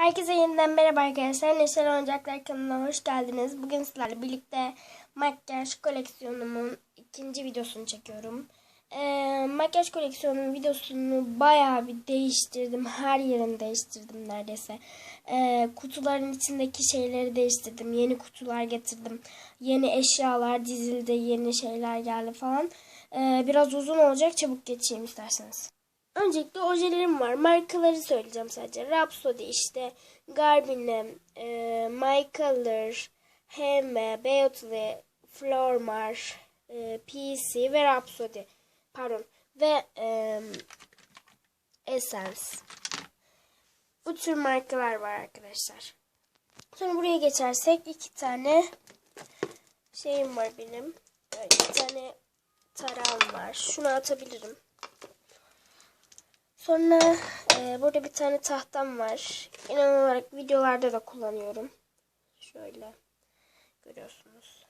Herkese yeniden merhaba arkadaşlar. Neşeli Oyuncaklar kanalına hoş geldiniz. Bugün sizlerle birlikte makyaj koleksiyonumun ikinci videosunu çekiyorum. Ee, makyaj koleksiyonumun videosunu bayağı bir değiştirdim. Her yerini değiştirdim neredeyse. Ee, kutuların içindeki şeyleri değiştirdim. Yeni kutular getirdim. Yeni eşyalar dizildi. Yeni şeyler geldi falan. Ee, biraz uzun olacak. Çabuk geçeyim isterseniz. Öncelikle ojelerim var. Markaları söyleyeceğim sadece. Rhapsody işte. Garbine, e, My Color, Heme, Beauty, Flormar, e, PC ve Rhapsody. Pardon. Ve e, Essence. Bu tür markalar var arkadaşlar. Sonra buraya geçersek iki tane şeyim var benim. Böyle iki tane tarağım var. Şunu atabilirim. Sonra e, burada bir tane tahtam var. İnan olarak videolarda da kullanıyorum. Şöyle görüyorsunuz.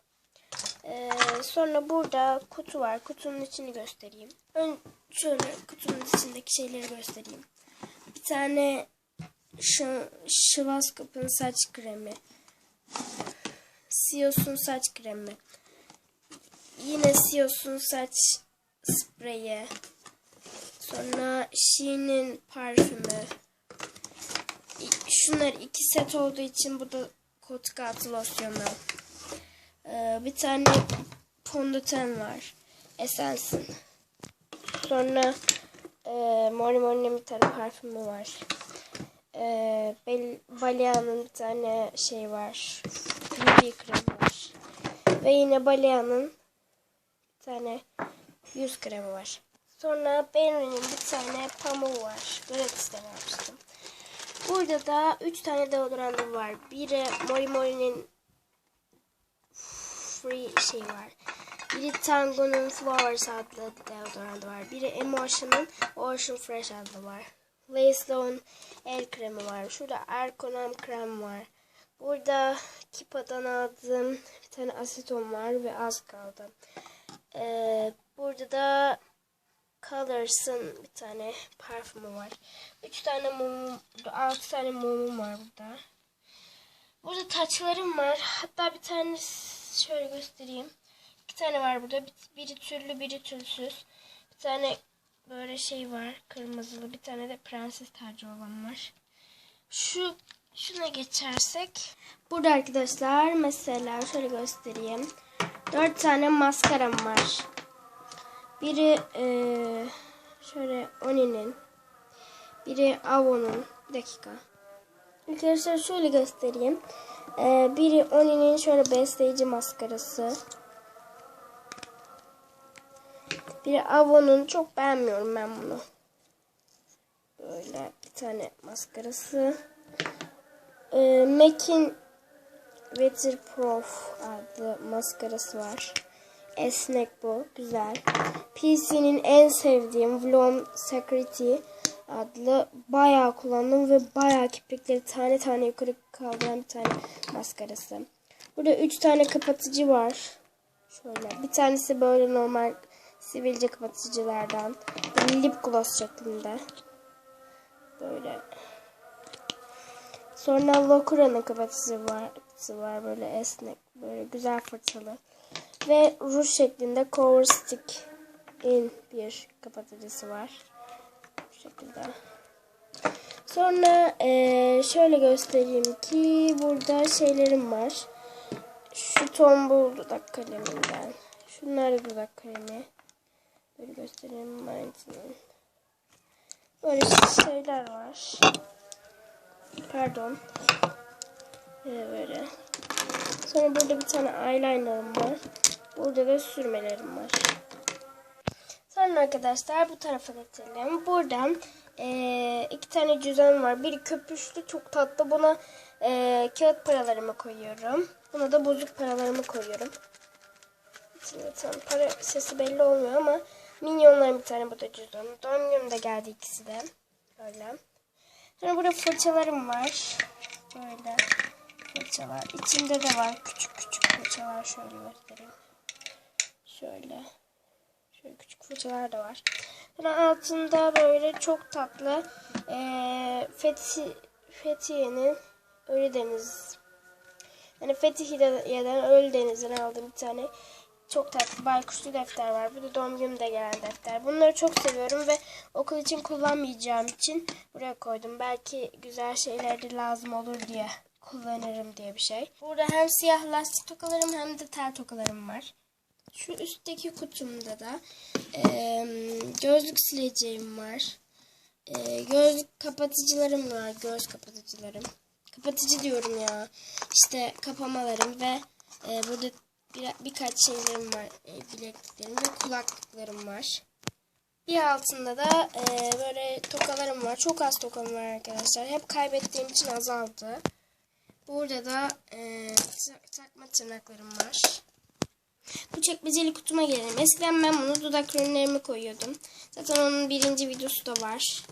E, sonra burada kutu var. Kutunun içini göstereyim. Ön, şöyle kutunun içindeki şeyleri göstereyim. Bir tane şu Schwarzkopf'un saç kremi. Sios'un saç kremi. Yine Sios'un saç spreyi. Sonra Shein'in parfümü. Şunlar iki set olduğu için bu da kot katı losyonu. Ee, bir tane fondöten var. Essence'in. Sonra e, Mori Mori'nin bir tane parfümü var. E, Balea'nın bir tane şey var. BB kremi var. Ve yine Balea'nın bir tane yüz kremi var. Sonra Benry'nin bir tane pamuğu var. Gratis'ten almıştım. Burada da 3 tane deodorantım var. Biri Mori Mori'nin free şey var. Biri Tango'nun Flowers adlı deodorantı var. Biri Emotion'ın Ocean Fresh adlı var. Lace'ın el kremi var. Şurada Erkonam krem var. Burada Kipa'dan aldığım bir tane aseton var ve az kaldı. Ee, burada da Colors'ın bir tane parfümü var. Üç tane mumum, altı tane mumum var burada. Burada taçlarım var. Hatta bir tane şöyle göstereyim. İki tane var burada. Biri türlü, biri türsüz. Bir tane böyle şey var. Kırmızılı. Bir tane de prenses tacı olan var. Şu şuna geçersek. Burada arkadaşlar mesela şöyle göstereyim. Dört tane maskaram var. Biri e, şöyle Oni'nin. Biri Avon'un. Dakika. Arkadaşlar şöyle göstereyim. E, biri Oni'nin şöyle besleyici maskarası. Biri Avon'un. Çok beğenmiyorum ben bunu. Böyle bir tane maskarası. E, MAC'in Weatherproof adlı maskarası var. Esnek bu. Güzel. PC'nin en sevdiğim Vlom Security adlı bayağı kullandım ve bayağı kiprikleri tane tane yukarı kaldıran bir tane maskarası. Burada 3 tane kapatıcı var. Şöyle. Bir tanesi böyle normal sivilce kapatıcılardan. Lip gloss şeklinde. Böyle. Sonra Locura'nın kapatıcısı var, var böyle esnek. Böyle güzel fırçalı ve ruj şeklinde cover stick in bir kapatıcısı var. Bu şekilde. Sonra ee, şöyle göstereyim ki burada şeylerim var. Şu tombul dudak kaleminden. Şunlar da dudak kalemi. Böyle göstereyim. Mind'in. Böyle şeyler var. Pardon. Ee, böyle. Sonra burada bir tane eyelinerım var. Burada da sürmelerim var. Sonra arkadaşlar bu tarafa getirelim. Buradan e, iki tane cüzdan var. Biri köpüşlü çok tatlı. Buna e, kağıt paralarımı koyuyorum. Buna da bozuk paralarımı koyuyorum. Şimdi tam para sesi belli olmuyor ama minyonların bir tane bu da cüzdan. Doğum günümde geldi ikisi de. Böyle. Sonra burada fırçalarım var. Böyle fırçalar. İçinde de var küçük küçük fırçalar. Şöyle göstereyim. Şöyle. Şöyle küçük fırçalar da var. Sonra altında böyle çok tatlı e, feti, Fethiye'nin Ölüdeniz yani Fethiye'den Ölüdeniz'den aldığım bir tane çok tatlı baykuşlu defter var. Bu da doğum günümde gelen defter. Bunları çok seviyorum ve okul için kullanmayacağım için buraya koydum. Belki güzel şeyler de lazım olur diye kullanırım diye bir şey. Burada hem siyah lastik tokalarım hem de tel tokalarım var. Şu üstteki kutumda da eee, gözlük sileceğim var. Eee, gözlük kapatıcılarım var. Göz kapatıcılarım. Kapatıcı diyorum ya. İşte kapamalarım ve eee, burada bir, birkaç şeylerim var. Eee, bilekliklerim ve kulaklıklarım var. Bir altında da eee, böyle tokalarım var. Çok az tokam var arkadaşlar. Hep kaybettiğim için azaldı. Burada da tak- takma tırnaklarım var. Bu çekmeceli kutuma gelelim. Eskiden ben bunu dudak ürünlerimi koyuyordum. Zaten onun birinci videosu da var.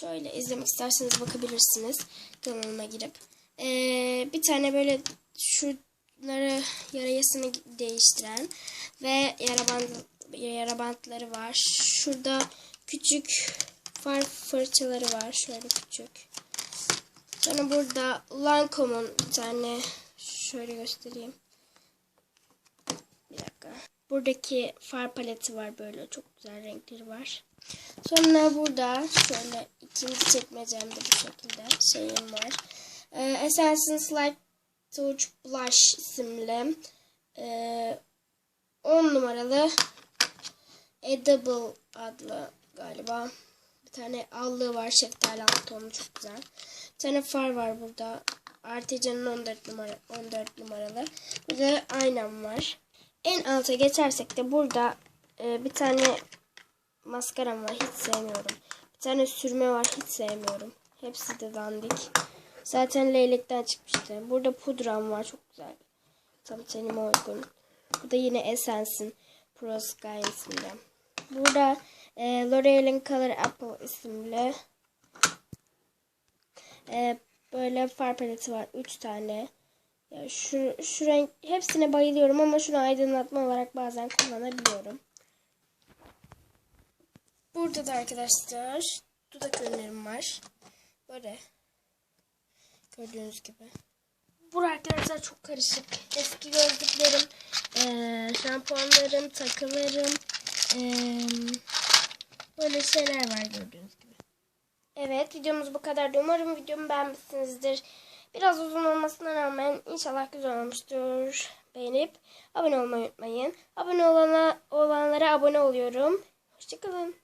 Şöyle izlemek isterseniz bakabilirsiniz kanalıma girip. Ee, bir tane böyle şunları yarayasını değiştiren ve yara, band, yara bantları var. Şurada küçük far fırçaları var. Şöyle küçük. Sonra burada Lancome'un bir tane şöyle göstereyim. Dakika. Buradaki far paleti var böyle. Çok güzel renkleri var. Sonra burada şöyle ikinci çekmecemde bu şekilde şeyim var. Ee, Essence Light Touch Blush isimli ee, 10 numaralı Edible adlı galiba. Bir tane allığı var. Şeftali alt tonu çok güzel. Bir tane far var burada. Artican'ın 14 numara 14 numaralı. Burada aynam var. En alta geçersek de burada e, bir tane maskaram var. Hiç sevmiyorum. Bir tane sürme var. Hiç sevmiyorum. Hepsi de dandik. Zaten leylekten çıkmıştı. Burada pudram var. Çok güzel. Tam tenime uygun. Bu da yine Essence'in Pro Sky isimli. Burada e, L'Oreal'in Color Apple isimli e, böyle far paleti var. 3 tane. Ya şu, şu renk hepsine bayılıyorum ama şunu aydınlatma olarak bazen kullanabiliyorum. Burada da arkadaşlar dudak ürünlerim var. Böyle. Gördüğünüz gibi. Bu arkadaşlar çok karışık. Eski gözlüklerim, eee, şampuanlarım, takılarım, eee, böyle şeyler var gördüğünüz gibi. Evet videomuz bu kadardı. Umarım videomu beğenmişsinizdir. Biraz uzun olmasına rağmen inşallah güzel olmuştur. Beğenip abone olmayı unutmayın. Abone olana, olanlara abone oluyorum. Hoşçakalın.